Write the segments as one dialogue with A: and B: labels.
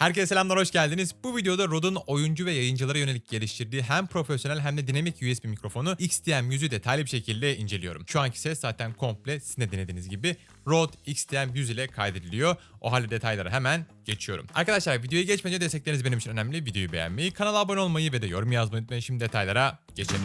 A: Herkese selamlar, hoş geldiniz. Bu videoda Rode'un oyuncu ve yayıncılara yönelik geliştirdiği hem profesyonel hem de dinamik USB mikrofonu XTM100'ü detaylı bir şekilde inceliyorum. Şu anki ses zaten komple sizin de dinlediğiniz gibi Rode XTM100 ile kaydediliyor. O halde detaylara hemen geçiyorum. Arkadaşlar videoya geçmeden destekleriniz benim için önemli. Videoyu beğenmeyi, kanala abone olmayı ve de yorum yazmayı unutmayın. Şimdi detaylara geçelim.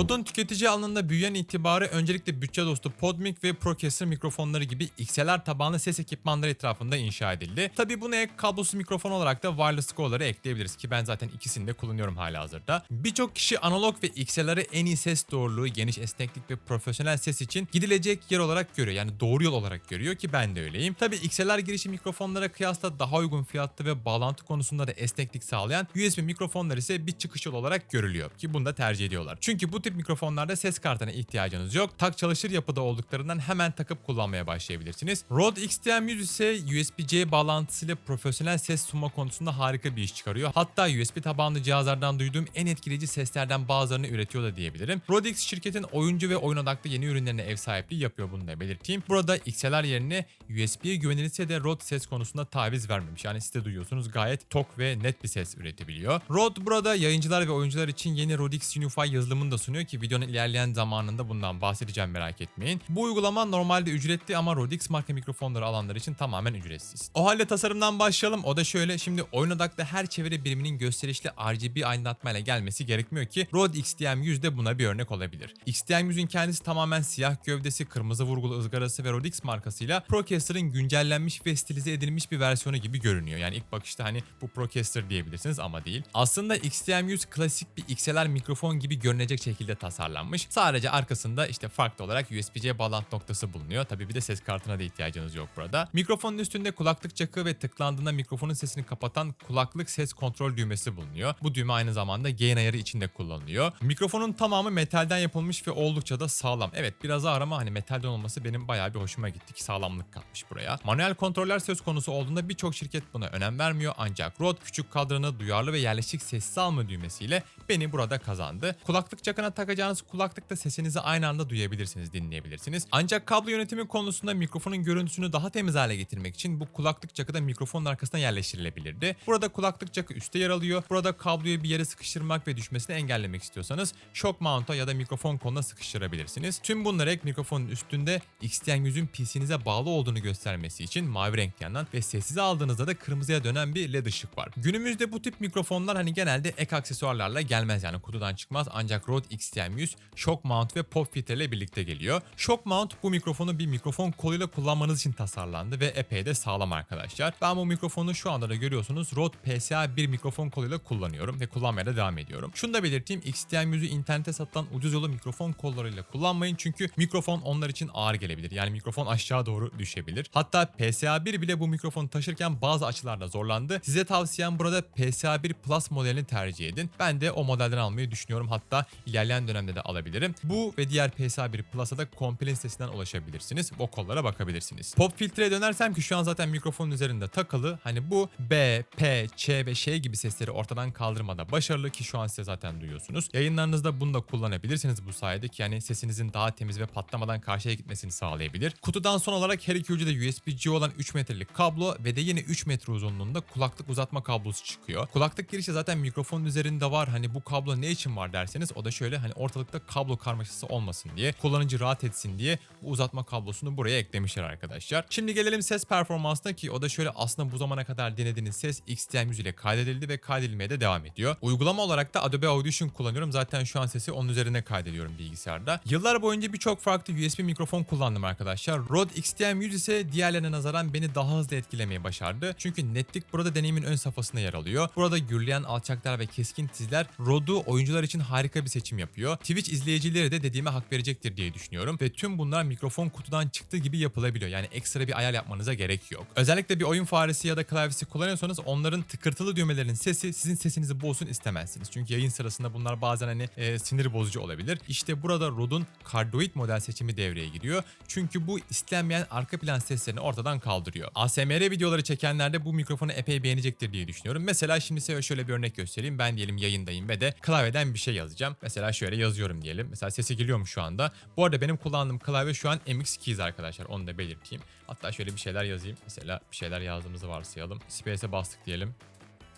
A: Rode'un tüketici alanında büyüyen itibarı öncelikle bütçe dostu PodMic ve Procaster mikrofonları gibi XLR tabanlı ses ekipmanları etrafında inşa edildi. Tabi buna ek kablosuz mikrofon olarak da wireless go'ları ekleyebiliriz ki ben zaten ikisini de kullanıyorum hala hazırda. Birçok kişi analog ve XLR'ı en iyi ses doğruluğu, geniş esneklik ve profesyonel ses için gidilecek yer olarak görüyor. Yani doğru yol olarak görüyor ki ben de öyleyim. Tabi XLR girişi mikrofonlara kıyasla daha uygun fiyatlı ve bağlantı konusunda da esneklik sağlayan USB mikrofonlar ise bir çıkış yolu olarak görülüyor ki bunu da tercih ediyorlar. Çünkü bu tip mikrofonlarda ses kartına ihtiyacınız yok. Tak çalışır yapıda olduklarından hemen takıp kullanmaya başlayabilirsiniz. Rode XTM100 ise USB-C bağlantısıyla profesyonel ses sunma konusunda harika bir iş çıkarıyor. Hatta USB tabanlı cihazlardan duyduğum en etkileyici seslerden bazılarını üretiyor da diyebilirim. Rode X şirketin oyuncu ve oyun odaklı yeni ürünlerine ev sahipliği yapıyor bunu da belirteyim. Burada XLR yerine USB'ye güvenilirse de Rode ses konusunda taviz vermemiş. Yani siz de duyuyorsunuz gayet tok ve net bir ses üretebiliyor. Rode burada yayıncılar ve oyuncular için yeni Rode X Unify yazılımını da sunuyor ki videonun ilerleyen zamanında bundan bahsedeceğim merak etmeyin. Bu uygulama normalde ücretli ama Rode X marka mikrofonları alanlar için tamamen ücretsiz. O halde tasarımdan başlayalım. O da şöyle şimdi oyun odaklı her çevre biriminin gösterişli RGB aydınlatmayla gelmesi gerekmiyor ki Rode XTM100 de buna bir örnek olabilir. XTM100'ün kendisi tamamen siyah gövdesi, kırmızı vurgulu ızgarası ve Rode X markasıyla Procaster'ın güncellenmiş ve stilize edilmiş bir versiyonu gibi görünüyor. Yani ilk bakışta hani bu Procaster diyebilirsiniz ama değil. Aslında XTM100 klasik bir XLR mikrofon gibi görünecek şekilde tasarlanmış. Sadece arkasında işte farklı olarak USB-C bağlantı noktası bulunuyor. Tabii bir de ses kartına da ihtiyacınız yok burada. Mikrofonun üstünde kulaklık çakı ve tıklandığında mikrofonun sesini kapatan kulaklık ses kontrol düğmesi bulunuyor. Bu düğme aynı zamanda gain ayarı için de kullanılıyor. Mikrofonun tamamı metalden yapılmış ve oldukça da sağlam. Evet biraz ağır ama hani metalden olması benim bayağı bir hoşuma gitti ki sağlamlık katmış buraya. Manuel kontroller söz konusu olduğunda birçok şirket buna önem vermiyor ancak Rode küçük kadranı duyarlı ve yerleşik sessiz alma düğmesiyle beni burada kazandı. Kulaklık çakına takacağınız kulaklıkta sesinizi aynı anda duyabilirsiniz, dinleyebilirsiniz. Ancak kablo yönetimi konusunda mikrofonun görüntüsünü daha temiz hale getirmek için bu kulaklık çakı da mikrofonun arkasına yerleştirilebilirdi. Burada kulaklık çakı üstte yer alıyor. Burada kabloyu bir yere sıkıştırmak ve düşmesini engellemek istiyorsanız shock mount'a ya da mikrofon koluna sıkıştırabilirsiniz. Tüm bunları ek mikrofonun üstünde XTN100'ün PC'nize bağlı olduğunu göstermesi için mavi renk yanan ve sessize aldığınızda da kırmızıya dönen bir led ışık var. Günümüzde bu tip mikrofonlar hani genelde ek aksesuarlarla gelmez yani kutudan çıkmaz ancak Rode XTM100 Shock Mount ve Pop Filter ile birlikte geliyor. Shock Mount bu mikrofonu bir mikrofon koluyla kullanmanız için tasarlandı ve epey de sağlam arkadaşlar. Ben bu mikrofonu şu anda da görüyorsunuz Rode PSA 1 mikrofon koluyla kullanıyorum ve kullanmaya da devam ediyorum. Şunu da belirteyim XTM100'ü internete satılan ucuz yolu mikrofon kollarıyla kullanmayın çünkü mikrofon onlar için ağır gelebilir. Yani mikrofon aşağı doğru düşebilir. Hatta PSA 1 bile bu mikrofonu taşırken bazı açılarda zorlandı. Size tavsiyem burada PSA 1 Plus modelini tercih edin. Ben de o modelden almayı düşünüyorum. Hatta ilerleyen dönemde de alabilirim. Bu ve diğer PSA 1 Plus'a da komple sitesinden ulaşabilirsiniz. O kollara bakabilirsiniz. Pop filtreye dönersem ki şu an zaten mikrofonun üzerinde takılı. Hani bu B, P, Ç ve şey gibi sesleri ortadan kaldırmada başarılı ki şu an size zaten duyuyorsunuz. Yayınlarınızda bunu da kullanabilirsiniz bu sayede ki yani sesinizin daha temiz ve patlamadan karşıya gitmesini sağlayabilir. Kutudan son olarak her iki ucu da USB-C olan 3 metrelik kablo ve de yine 3 metre uzunluğunda kulaklık uzatma kablosu çıkıyor. Kulaklık girişi zaten mikrofonun üzerinde var. Hani bu kablo ne için var derseniz o da şöyle hani ortalıkta kablo karmaşası olmasın diye, kullanıcı rahat etsin diye bu uzatma kablosunu buraya eklemişler arkadaşlar. Şimdi gelelim ses performansına ki o da şöyle aslında bu zamana kadar denediğiniz ses XTM100 ile kaydedildi ve kaydedilmeye de devam ediyor. Uygulama olarak da Adobe Audition kullanıyorum. Zaten şu an sesi onun üzerine kaydediyorum bilgisayarda. Yıllar boyunca birçok farklı USB mikrofon kullandım arkadaşlar. Rode XTM100 ise diğerlerine nazaran beni daha hızlı etkilemeyi başardı. Çünkü netlik burada deneyimin ön safhasında yer alıyor. Burada gürleyen alçaklar ve keskin tizler Rode'u oyuncular için harika bir seçim yapıyor. Twitch izleyicileri de dediğime hak verecektir diye düşünüyorum. Ve tüm bunlar mikrofon kutudan çıktığı gibi yapılabiliyor. Yani ekstra bir ayar yapmanıza gerek yok. Özellikle bir oyun faresi ya da klavyesi kullanıyorsanız onların tıkırtılı düğmelerin sesi sizin sesinizi bozsun istemezsiniz. Çünkü yayın sırasında bunlar bazen hani e, sinir bozucu olabilir. İşte burada Rode'un Cardioid model seçimi devreye giriyor. Çünkü bu istenmeyen arka plan seslerini ortadan kaldırıyor. ASMR videoları çekenler de bu mikrofonu epey beğenecektir diye düşünüyorum. Mesela şimdi size şöyle bir örnek göstereyim. Ben diyelim yayındayım ve de klavyeden bir şey yazacağım. Mesela şöyle yazıyorum diyelim. Mesela sesi geliyor mu şu anda? Bu arada benim kullandığım klavye şu an MX Keys arkadaşlar. Onu da belirteyim. Hatta şöyle bir şeyler yazayım. Mesela bir şeyler yazdığımızı varsayalım. Space'e bastık diyelim.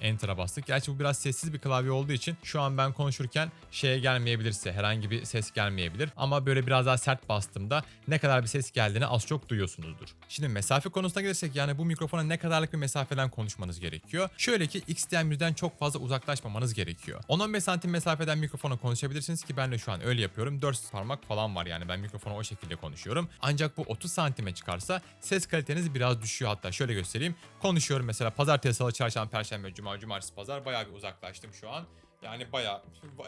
A: Enter'a bastık. Gerçi bu biraz sessiz bir klavye olduğu için şu an ben konuşurken şeye gelmeyebilirse herhangi bir ses gelmeyebilir. Ama böyle biraz daha sert bastığımda ne kadar bir ses geldiğini az çok duyuyorsunuzdur. Şimdi mesafe konusuna gelirsek yani bu mikrofona ne kadarlık bir mesafeden konuşmanız gerekiyor. Şöyle ki XDM100'den çok fazla uzaklaşmamanız gerekiyor. 10-15 santim mesafeden mikrofona konuşabilirsiniz ki ben de şu an öyle yapıyorum. 4 parmak falan var yani ben mikrofona o şekilde konuşuyorum. Ancak bu 30 santime çıkarsa ses kaliteniz biraz düşüyor hatta şöyle göstereyim. Konuşuyorum mesela pazartesi, salı, çarşamba, perşembe, cuma, cumartesi, pazar bayağı bir uzaklaştım şu an. Yani bayağı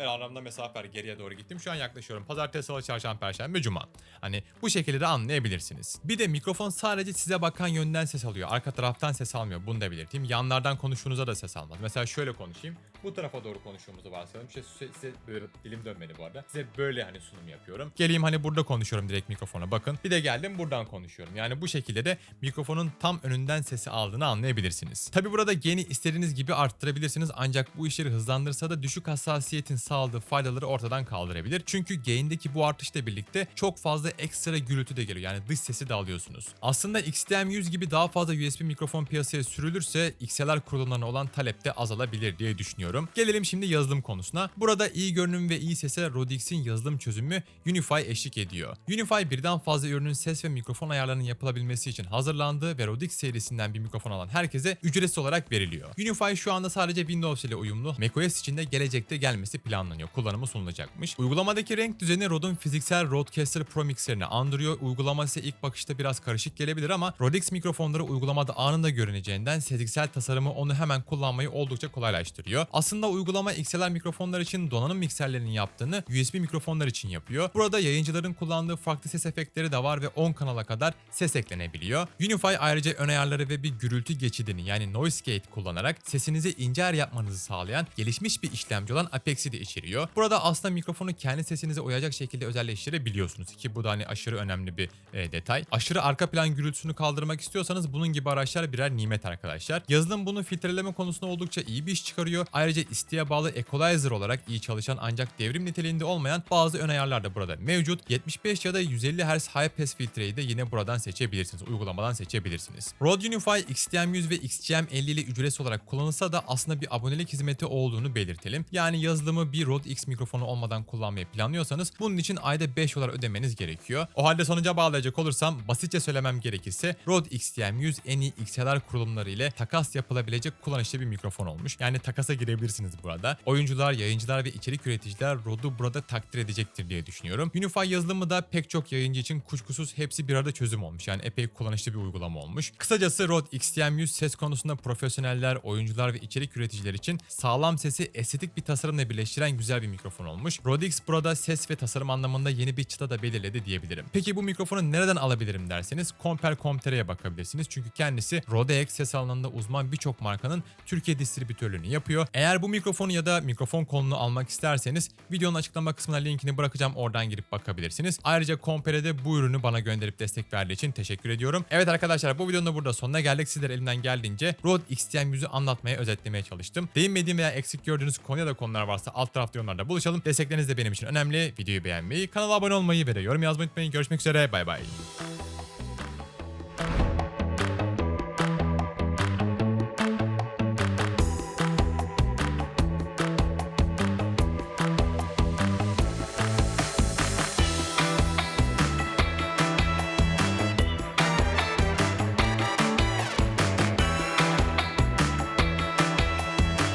A: aramda mesafe geriye doğru gittim. Şu an yaklaşıyorum. Pazartesi, salı, çarşamba, perşembe, cuma. Hani bu şekilde de anlayabilirsiniz. Bir de mikrofon sadece size bakan yönden ses alıyor. Arka taraftan ses almıyor. Bunu da belirteyim. Yanlardan konuştuğunuzda da ses almaz. Mesela şöyle konuşayım. Bu tarafa doğru konuştuğumuzu varsayalım. İşte size, size böyle dilim dönmedi bu arada. Size böyle hani sunum yapıyorum. Geleyim hani burada konuşuyorum direkt mikrofona bakın. Bir de geldim buradan konuşuyorum. Yani bu şekilde de mikrofonun tam önünden sesi aldığını anlayabilirsiniz. Tabi burada gain'i istediğiniz gibi arttırabilirsiniz. Ancak bu işleri hızlandırsa da düşük hassasiyetin sağladığı faydaları ortadan kaldırabilir. Çünkü gain'deki bu artışla birlikte çok fazla ekstra gürültü de geliyor. Yani dış sesi de alıyorsunuz. Aslında XTM100 gibi daha fazla USB mikrofon piyasaya sürülürse XLR kurulumlarına olan talep de azalabilir diye düşünüyorum. Gelelim şimdi yazılım konusuna. Burada iyi görünüm ve iyi sese Rodix'in yazılım çözümü Unify eşlik ediyor. Unify birden fazla ürünün ses ve mikrofon ayarlarının yapılabilmesi için hazırlandığı ve Rodix serisinden bir mikrofon alan herkese ücretsiz olarak veriliyor. Unify şu anda sadece Windows ile uyumlu. macOS için de gelecekte gelmesi planlanıyor. Kullanımı sunulacakmış. Uygulamadaki renk düzeni Rode'un fiziksel Rodecaster Pro mikserini andırıyor. Uygulama ise ilk bakışta biraz karışık gelebilir ama Rodix mikrofonları uygulamada anında görüneceğinden sezgiksel tasarımı onu hemen kullanmayı oldukça kolaylaştırıyor. Aslında uygulama XLR mikrofonlar için donanım mikserlerinin yaptığını USB mikrofonlar için yapıyor. Burada yayıncıların kullandığı farklı ses efektleri de var ve 10 kanala kadar ses eklenebiliyor. Unify ayrıca ön ayarları ve bir gürültü geçidini yani noise gate kullanarak sesinizi ince ayar yapmanızı sağlayan gelişmiş bir işlemci olan Apex'i de içeriyor. Burada aslında mikrofonu kendi sesinize uyacak şekilde özelleştirebiliyorsunuz ki bu da hani aşırı önemli bir e, detay. Aşırı arka plan gürültüsünü kaldırmak istiyorsanız bunun gibi araçlar birer nimet arkadaşlar. Yazılım bunu filtreleme konusunda oldukça iyi bir iş çıkarıyor. Ayrıca isteğe bağlı equalizer olarak iyi çalışan ancak devrim niteliğinde olmayan bazı ön ayarlar da burada mevcut. 75 ya da 150 Hz high pass filtreyi de yine buradan seçebilirsiniz. Uygulamadan seçebilirsiniz. Rode Unify XTM100 ve XGM50 ile ücretsiz olarak kullanılsa da aslında bir abonelik hizmeti olduğunu belirtelim. Yani yazılımı bir Rode X mikrofonu olmadan kullanmayı planlıyorsanız bunun için ayda 5 dolar ödemeniz gerekiyor. O halde sonuca bağlayacak olursam basitçe söylemem gerekirse Rode XTM100 en iyi XLR kurulumları ile takas yapılabilecek kullanışlı bir mikrofon olmuş. Yani takasa girebilirsiniz burada. Oyuncular, yayıncılar ve içerik üreticiler Rode'u burada takdir edecektir diye düşünüyorum. Unify yazılımı da pek çok yayıncı için kuşkusuz hepsi bir arada çözüm olmuş. Yani epey kullanışlı bir uygulama olmuş. Kısacası Rode XTM100 ses konusunda profesyoneller, oyuncular ve içerik üreticiler için sağlam sesi estetik bir tasarımla birleştiren güzel bir mikrofon olmuş. Rode X burada ses ve tasarım anlamında yeni bir çıta da belirledi diyebilirim. Peki bu mikrofonu nereden alabilirim derseniz Compare.com.tr'ye bakabilirsiniz. Çünkü kendisi Rode X ses alanında uzman birçok markanın Türkiye distribütörlüğünü yapıyor. Eğer bu mikrofonu ya da mikrofon kolunu almak isterseniz videonun açıklama kısmına linkini bırakacağım. Oradan girip bakabilirsiniz. Ayrıca Compare'de bu ürünü bana gönderip destek verdiği için teşekkür ediyorum. Evet arkadaşlar bu videonun da burada sonuna geldik. Sizler elimden geldiğince Rode XTM100'ü anlatmaya, özetlemeye çalıştım. Değinmediğim veya eksik gördüğünüz konu ya da konular varsa alt tarafta yorumlarda buluşalım. Destekleriniz de benim için önemli. Videoyu beğenmeyi, kanala abone olmayı ve de yorum yazmayı unutmayın. Görüşmek üzere. Bay bay.